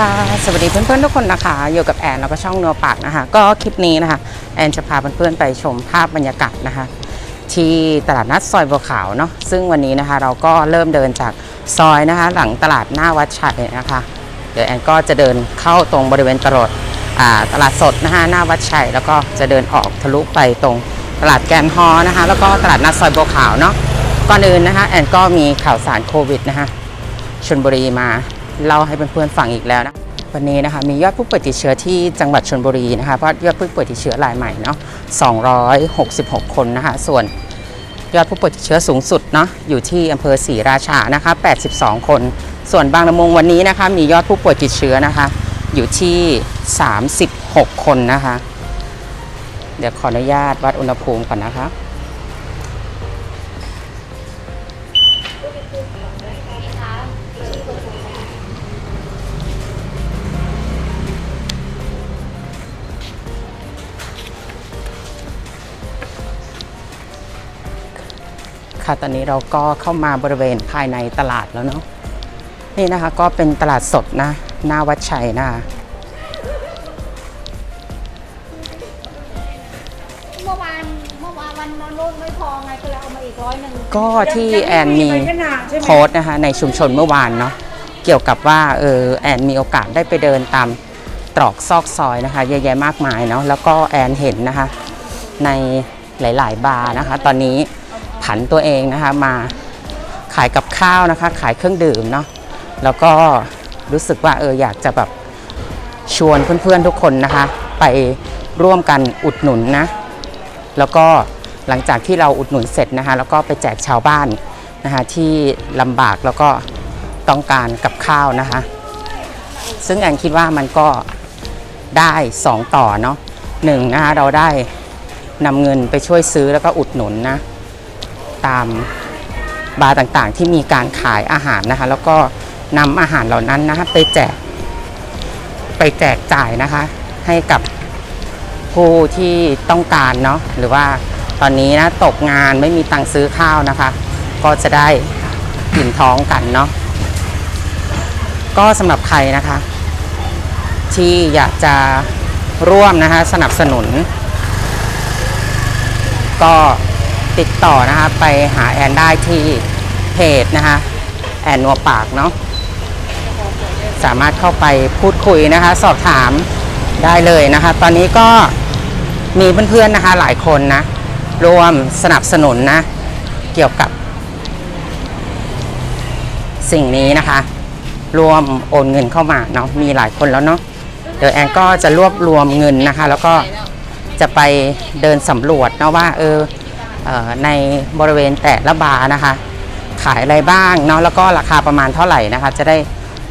ค่ะสวัสดีเพื่อนๆทุกคนนะคะอยู่กับแอนแล้วก็ช่องเนัวปากนะคะ ก็คลิปนี้นะคะ แอนจะพาเพื่อนๆไปชมภาพบรรยากาศนะคะ ที่ตลาดนัดซอยบัวขาวเนาะซึ่งวันนี้นะคะ เราก็เริ่มเดินจากซอยนะคะ หลังตลาดหน้าวัดชัยนะคะ เดี๋ยวแอนก็จะเดินเข้าตรงบริเวณตลาดตลาดสดนะคะหน้าวัดชัยแล้วก็จะเดินออกทะลุไปตรงตลาดแกมฮอนะคะ แล้วก็ตลาดนัดซอยบัวขาวเนาะก่อนอื่นนะคะแอนก็มีข่าวสารโควิดนะคะชลบุรีมา เล่าให้เพื่อนๆฟังอีกแล้วนะวันนี้นะคะมียอดผู้ป่วยติดเชื้อที่จังหวัดชลบุรีนะคะเพราะยอดผู้ป่วยติดเชื้อรายใหม่เนาะ266 คนนะคะ ส่วนยอดผู้ป่วยติดเชื้อสูงสุดเนาะอยู่ที่อำเภอศรีราชานะคะ 82 คน ส่วนบางละมุงวันนี้นะคะ มียอดผู้ป่วยติดเชื้อนะคะ อยู่ที่ 36 คนนะคะ เดี๋ยวขออนุญาตวัดอุณหภูมิก่อนนะคะ ตอนนี้เราก็เข้ามาบริเวณภายในตลาดแล้วเนาะนี่นะคะก็เป็นตลาดสดนะ หน้าวัดชัยนะคะเมื่อวานเมื่อวานวันนู้นไม่พอไงก็เลยเอามาอีกร้อยหนึ่งก็ที่แอนมีโพสต์นะคะในชุมชนเมื่อวานเนาะเกี่ยวกับว่าเออแอนมีโอกาสได้ไปเดินตามตรอกซอกซอยนะคะเยอะแยะมากมายเนาะแล้วก็แอนเห็นนะคะในหลาย ๆ บาร์นะคะ ตอนนี้ ผันตัวเองนะคะมาขายกับข้าวนะคะ ขายเครื่องดื่มเนาะแล้วก็รู้สึกว่าเอออยากจะแบบชวนเพื่อนๆทุกคนนะคะ ไปร่วมกันอุดหนุนนะ แล้วก็หลังจากที่เราอุดหนุนเสร็จนะคะ แล้วก็ไปแจกชาวบ้านนะคะที่ลำบากแล้วก็ต้องการกับข้าวนะคะ ซึ่งแอนคิดว่ามันก็ได้ 2 ต่อเนาะหนึ่งนะคะเราได้นำเงินไปช่วยซื้อแล้วก็อุดหนุนนะ ตามบาร์ต่างๆ ที่มีการขายอาหารนะคะ แล้วก็นำอาหารเหล่านั้นนะคะไปแจก ไปแจกจ่ายนะคะ ให้กับผู้ที่ต้องการเนาะหรือว่าตอนนี้นะตกงานไม่มีตังค์ซื้อข้าวนะคะ ก็จะได้อิ่มท้องกันเนาะก็สำหรับใครนะคะ ที่อยากจะร่วมนะคะสนับสนุน ก็ ติดต่อนะคะไปหาแอนได้ที่เพจนะคะแอนนัวปากเนาะสามารถเข้าไปพูดคุยนะคะ สอบถามได้เลยนะคะ ตอนนี้ก็มีเพื่อนๆนะคะหลายคนนะรวมสนับสนุนนะ เกี่ยวกับ สิ่งนี้นะคะ รวมโอนเงินเข้ามาเนาะมีหลายคนแล้วเนาะเดี๋ยวแอนก็จะรวบรวมเงินนะคะ แล้วก็จะไปเดินสำรวจเนาะว่าเออ ในบริเวณแต่ละบาร์นะคะ ขายอะไรบ้างเนาะแล้วก็ราคาประมาณเท่าไหร่นะคะ จะได้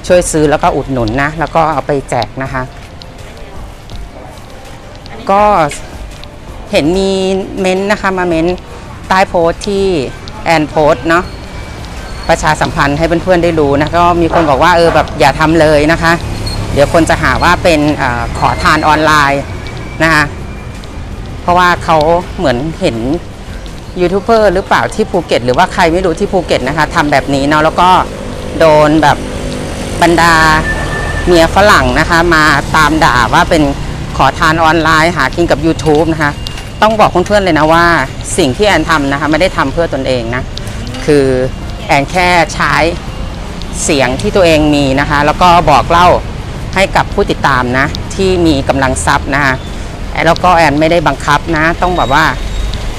ช่วยซื้อแล้วก็อุดหนุนนะ แล้วก็เอาไปแจกนะคะ ก็เห็นมีเม้นต์นะคะมาเม้นต์ใต้โพสต์ที่แอนโพสต์เนาะประชาสัมพันธ์ให้เพื่อนๆได้รู้นะก็มีคนบอกว่าเออแบบอย่าทำเลยนะคะ เดี๋ยวคนจะหาว่าเป็นอขอทานออนไลน์นะคะเพราะว่าเขาเหมือนเห็น ยูทูบเบอร์หรือเปล่าที่ภูเก็ต หรือว่าใครไม่รู้ที่ภูเก็ตนะคะทำแบบนี้เนาะแล้วก็โดนแบบบรรดาเมียฝรั่งนะคะ มาตามด่าว่าเป็นขอทานออนไลน์หากินกับ YouTube นะคะ ต้องบอกเพื่อนๆเลยนะว่า สิ่งที่แอนทำนะคะไม่ได้ทำเพื่อตนเองนะ คือแอนแค่ใช้เสียงที่ตัวเองมีนะคะ แล้วก็บอกเล่าให้กับผู้ติดตามนะ ที่มีกำลังทรัพย์นะคะแล้วก็แอนไม่ได้บังคับนะ ต้องแบบว่า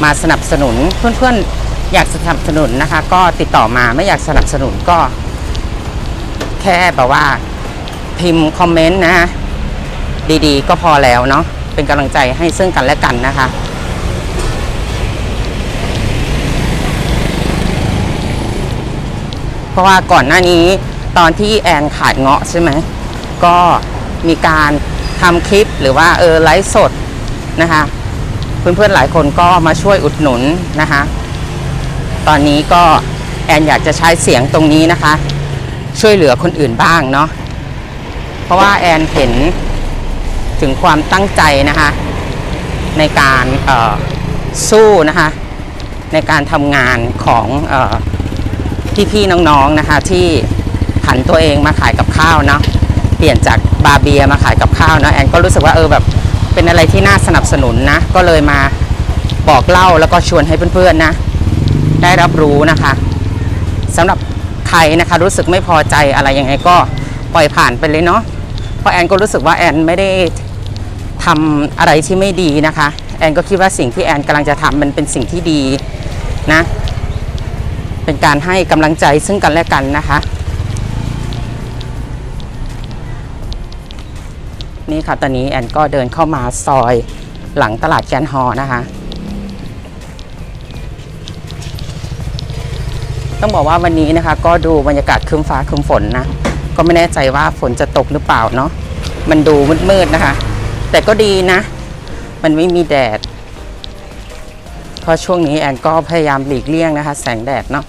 มาสนับสนุนเพื่อนๆอยากสนับสนุนนะคะ ก็ติดต่อมาไม่อยากสนับสนุนก็ แค่แบบว่าพิมพ์คอมเมนต์นะดีๆ ก็พอแล้วเนาะเป็นกำลังใจให้ซึ่งกันและกันนะคะ เพราะว่าก่อนหน้านี้ตอนที่แอนขายเงาะใช่ไหมก็มีการทำคลิปหรือว่าเออไลฟ์สดนะคะ เพื่อนๆหลายคนก็มาช่วยอุดหนุนนะคะ ตอนนี้ก็แอนอยากจะใช้เสียงตรงนี้นะคะ ช่วยเหลือคนอื่นบ้างเนาะเพราะว่าแอนเห็นถึงความตั้งใจนะคะ ในการสู้นะคะ ในการทำงานของออพี่ๆน้องๆนะคะ ที่ผันตัวเองมาขายกับข้าวเนาะเปลี่ยนจากบาร์เบียมาขายกับข้าวเนาะแอนก็รู้สึกว่าเออแบบ เป็นอะไรที่น่าสนับสนุนนะ ก็เลยมาบอกเล่าแล้วก็ชวนให้เพื่อนๆนะ ได้รับรู้นะคะสำหรับใครนะคะรู้สึกไม่พอใจอะไรยังไงก็ปล่อยผ่านไปเลยเนาะเพราะแอนก็รู้สึกว่าแอนไม่ได้ทำอะไรที่ไม่ดีนะคะ แอนก็คิดว่าสิ่งที่แอนกำลังจะทำมันเป็นสิ่งที่ดีนะ เป็นการให้กำลังใจซึ่งกันและกันนะคะ นี่ค่ะ ตอนนี้แอนก็เดินเข้ามาซอยหลังตลาดแกนฮอนะคะ ต้องบอกว่าวันนี้นะคะ ก็ดูบรรยากาศครึ้มฟ้าครึ้มฝนนะ ก็ไม่แน่ใจว่าฝนจะตกหรือเปล่าเนาะ มันดูมืดๆนะคะ แต่ก็ดีนะ มันไม่มีแดด เพราะช่วงนี้แอนก็พยายามหลีกเลี่ยงนะคะ แสงแดดเนาะ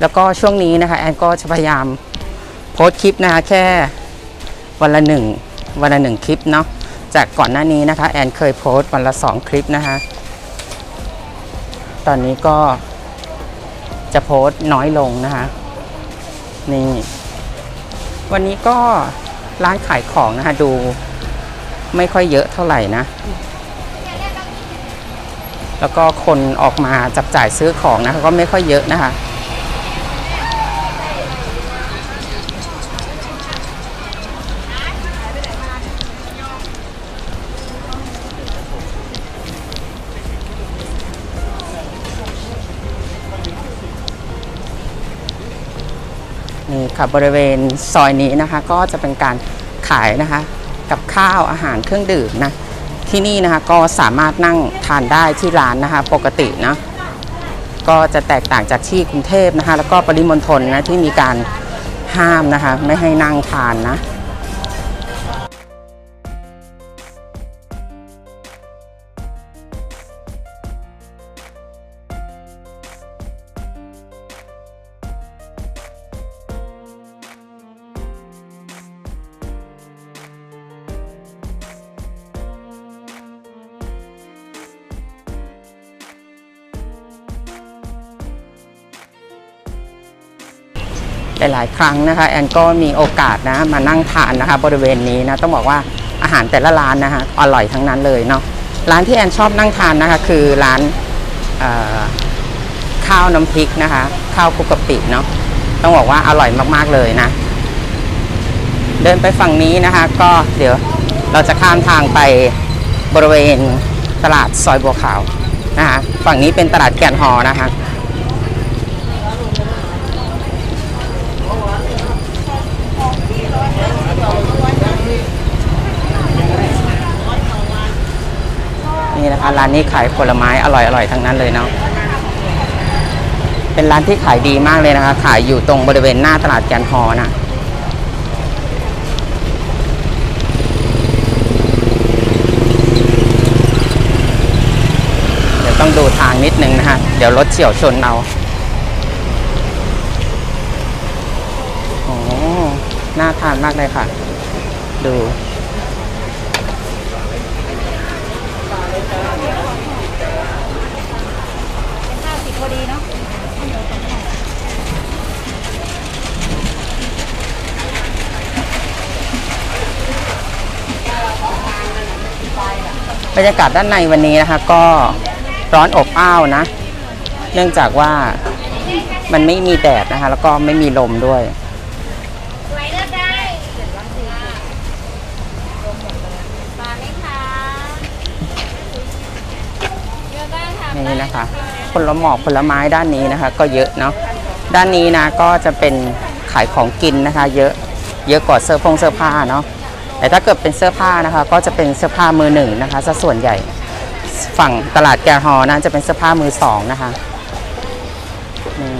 แล้วก็ช่วงนี้นะคะแอนก็จะพยายามโพสคลิปนะคะแค่ วันละหนึ่งวันละหนึ่งคลิปเนาะจากก่อนหน้านี้นะคะ แอนเคยโพสต์วันละสองคลิปนะคะ ตอนนี้ก็จะโพสต์น้อยลงนะคะ นี่ วันนี้ก็ร้านขายของนะคะ ดูไม่ค่อยเยอะเท่าไหร่นะ แล้วก็คนออกมาจับจ่ายซื้อของนะคะ ก็ไม่ค่อยเยอะนะคะ ค่ะ บริเวณซอยนี้นะคะ ก็จะเป็นการขายนะคะ กับข้าวอาหารเครื่องดื่มนะ ที่นี่นะคะก็สามารถนั่งทานได้ที่ร้านนะคะ ปกตินะก็จะแตกต่างจากที่กรุงเทพนะคะ แล้วก็ปริมณฑลนะที่มีการห้ามนะคะ ไม่ให้นั่งทานนะ หลายๆ ครั้งนะคะแอนก็มีโอกาสนะมานั่งทานนะคะ บริเวณนี้นะต้องบอกว่าอาหารแต่ละร้านนะคะอร่อยทั้งนั้นเลยเนาะร้านที่แอนชอบนั่งทานนะคะ คือร้านข้าวน้ำพริกนะคะ ข้าวคุกกะปิเนาะต้องบอกว่าอร่อยมากๆเลยนะ เดินไปฝั่งนี้นะคะ ก็เดี๋ยวเราจะข้ามทางไปบริเวณตลาดซอยบัวขาวนะคะฝั่งนี้เป็นตลาดแก่นฮอนะคะ นะคะร้านนี้ขายผลไม้อร่อยๆทั้งนั้นเลยเนาะเป็นร้านที่ขายดีมากเลยนะคะ ขายอยู่ตรงบริเวณหน้าตลาดแกนฮอนะเดี๋ยวต้องดูทางนิดนึงนะคะเดี๋ยวรถเฉียวชนเราโอ้น่าทานมากเลยค่ะ ดู บรรยากาศด้านในวันนี้นะคะ ก็ร้อนอบอ้าวนะ เนื่องจากว่ามันไม่มีแดดนะคะ แล้วก็ไม่มีลมด้วยนี่นะคะผลหมอกผลไม้ด้านนี้นะคะ ก็เยอะเนาะด้านนี้นะก็จะเป็นขายของกินนะคะ เยอะเยอะกว่าเสื้อผงเสื้อผ้าเนาะ แต่ถ้าเกิดเป็นเสื้อผ้านะคะ ก็จะเป็นเสื้อผ้ามือหนึ่งนะคะซะส่วนใหญ่ฝั่งตลาดแกฮอนะจะเป็นเสื้อผ้ามือสองนะคะนี่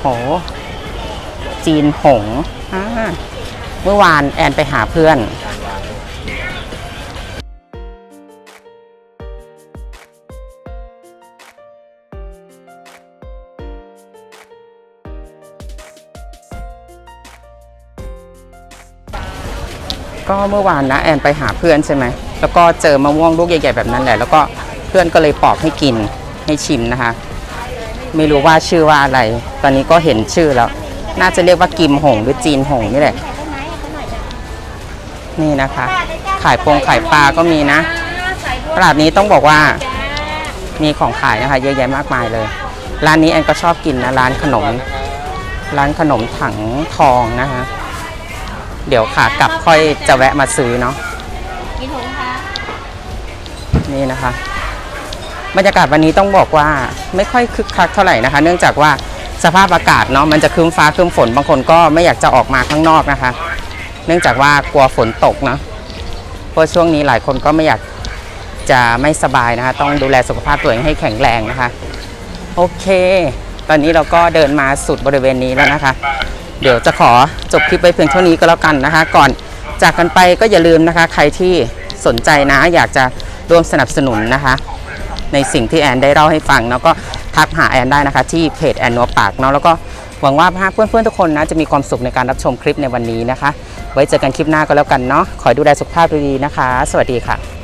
โห จีนหงเมื่อวานแอนไปหาเพื่อน ก็เมื่อวานนะแอนไปหาเพื่อนใช่ไหมแล้วก็เจอมะม่วงลูกใหญ่ๆแบบนั้นแหละ แล้วก็เพื่อนก็เลยปอกให้กินให้ชิมนะคะ ไม่รู้ว่าชื่อว่าอะไร ตอนนี้ก็เห็นชื่อแล้ว น่าจะเรียกว่ากิมหงหรือจีนหงนี่แหละ นี่นะคะ ขายปงขายปลาก็มีนะ ตลาดนี้ต้องบอกว่ามีของขายนะคะ เยอะแยะมากมายเลย ร้านนี้แอนก็ชอบกินนะร้านขนม ร้านขนมถังทองนะคะ เดี๋ยวขากลับค่อยจะแวะมาซื้อเนาะกินหงคะนี่นะคะ บรรยากาศวันนี้ต้องบอกว่าไม่ค่อยคึกคักเท่าไหร่นะคะ เนื่องจากว่าสภาพอากาศเนาะมันจะครึ้มฟ้าครึ้มฝนบางคนก็ไม่อยากจะออกมาข้างนอกนะคะ เนื่องจากว่ากลัวฝนตกเนาะเพราะช่วงนี้หลายคนก็ไม่อยากจะไม่สบายนะคะ ต้องดูแลสุขภาพตัวเองให้แข็งแรงนะคะ โอเค ตอนนี้เราก็เดินมาสุดบริเวณนี้แล้วนะคะ เดี๋ยวจะขอจบคลิปไปเพียงเท่านี้ก็แล้วกันนะคะ ก่อนจากกันไปก็อย่าลืมนะคะ ใครที่สนใจนะ อยากจะร่วมสนับสนุนนะคะ ในสิ่งที่แอนได้เล่าให้ฟังเนาะก็ทักหาแอนได้นะคะ ที่เพจแอนนัวปากเนาะแล้วก็หวังว่าเพื่อนๆทุกคนนะจะมีความสุขในการรับชมคลิปในวันนี้นะคะ ไว้เจอกันคลิปหน้าก็แล้วกันเนาะขอให้ดูแลสุขภาพดีๆนะคะ สวัสดีค่ะ